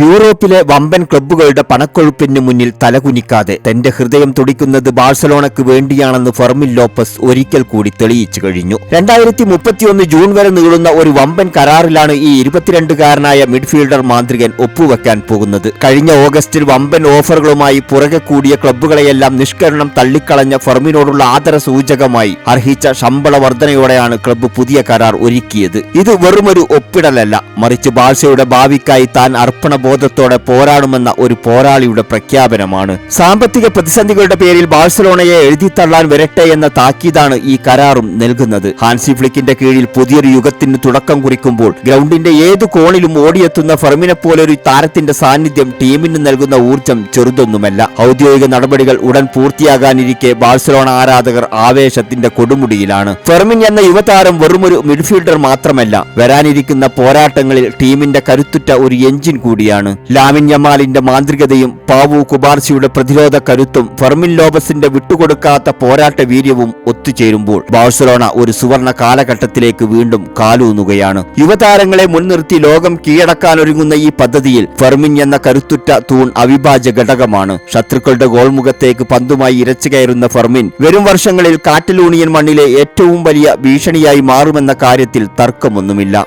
യൂറോപ്പിലെ വമ്പൻ ക്ലബ്ബുകളുടെ പണക്കൊഴുപ്പിന് മുന്നിൽ തലകുനിക്കാതെ തന്റെ ഹൃദയം തുടിക്കുന്നത് ബാഴ്സലോണയ്ക്ക് വേണ്ടിയാണെന്ന് ഫെർമിൻ ലോപ്പസ് ഒരിക്കൽ കൂടി തെളിയിച്ചു കഴിഞ്ഞു. രണ്ടായിരത്തി മുപ്പത്തിയൊന്ന് ജൂൺ വരെ നീളുന്ന ഒരു വമ്പൻ കരാറിലാണ് ഈ ഇരുപത്തിരണ്ടുകാരനായ മിഡ്ഫീൽഡർ മാന്ത്രികൻ ഒപ്പുവെക്കാൻ പോകുന്നത്. കഴിഞ്ഞ ഓഗസ്റ്റിൽ വമ്പൻ ഓഫറുകളുമായി പുറകെ കൂടിയ ക്ലബ്ബുകളെയെല്ലാം നിഷ്കരണം തള്ളിക്കളഞ്ഞ ഫെർമിനോടുള്ള ആദര സൂചകമായി അർഹിച്ച ശമ്പള വർധനയോടെയാണ് ക്ലബ്ബ് പുതിയ കരാർ ഒരുക്കിയത്. ഇത് വെറുമൊരു ഒപ്പിടലല്ല. മറിച്ച് ബാഴ്സയുടെ ഭാവിക്കായി താൻ അർപ്പണബോധത്തോടെ പോരാടുമെന്ന ഒരു പോരാളിയുടെ പ്രഖ്യാപനമാണ്. സാമ്പത്തിക പ്രതിസന്ധികളുടെ പേരിൽ ബാഴ്സലോണയെ എഴുതിത്തള്ളാൻ വരട്ടെ എന്ന താക്കീതാണ് ഈ കരാറും നൽകുന്നത്. ഹാൻസി ഫ്ലിക്കിന്റെ കീഴിൽ പുതിയൊരു യുഗത്തിന് തുടക്കം കുറിക്കുമ്പോൾ ഗ്രൗണ്ടിന്റെ ഏതു കോണിലും ഓടിയെത്തുന്ന ഫെർമിനെ പോലൊരു താരത്തിന്റെ സാന്നിധ്യം ടീമിന് നൽകുന്ന ഊർജം ചെറുതൊന്നുമല്ല. ഔദ്യോഗിക നടപടികൾ ഉടൻ പൂർത്തിയാകാനിരിക്കെ ബാഴ്സലോണ ആരാധകർ ആവേശത്തിന്റെ കൊടുമുടിയിലാണ്. ഫെർമിൻ എന്ന യുവതാരം വെറുമൊരു മിഡ്ഫീൽഡർ മാത്രമല്ല. വരാനിരിക്കുന്ന പോരാട്ടങ്ങളിൽ ടീമിന്റെ കരുത്തുറ്റ ഒരു എഞ്ചിൻ കൂടിയാണ്. ലാമിൻ യമാലിന്റെ മാന്ത്രികതയും പാവു കുബാർസിയുടെ പ്രതിരോധ കരുത്തും ഫെർമിൻ ലോബസിന്റെ വിട്ടുകൊടുക്കാത്ത പോരാട്ട വീര്യവും ഒത്തുചേരുമ്പോൾ ബാഴ്സലോണ ഒരു സുവർണ കാലഘട്ടത്തിലേക്ക് വീണ്ടും കാലൂന്നുകയാണ്. യുവതാരങ്ങളെ മുൻനിർത്തി ലോകം കീഴടക്കാനൊരുങ്ങുന്ന ഈ പദ്ധതിയിൽ ഫെർമിൻ എന്ന കരുത്തുറ്റ തൂൺ അവിഭാജ്യ ഘടകമാണ്. ശത്രുക്കളുടെ ഗോൾമുഖത്തേക്ക് പന്തുമായി ഇരച്ചു കയറുന്ന ഫെർമിൻ വരും വർഷങ്ങളിൽ കാറ്റലൂണിയൻ മണ്ണിലെ ഏറ്റവും വലിയ ഭീഷണിയായി മാറുമെന്ന കാര്യത്തിൽ തർക്കമൊന്നുമില്ല.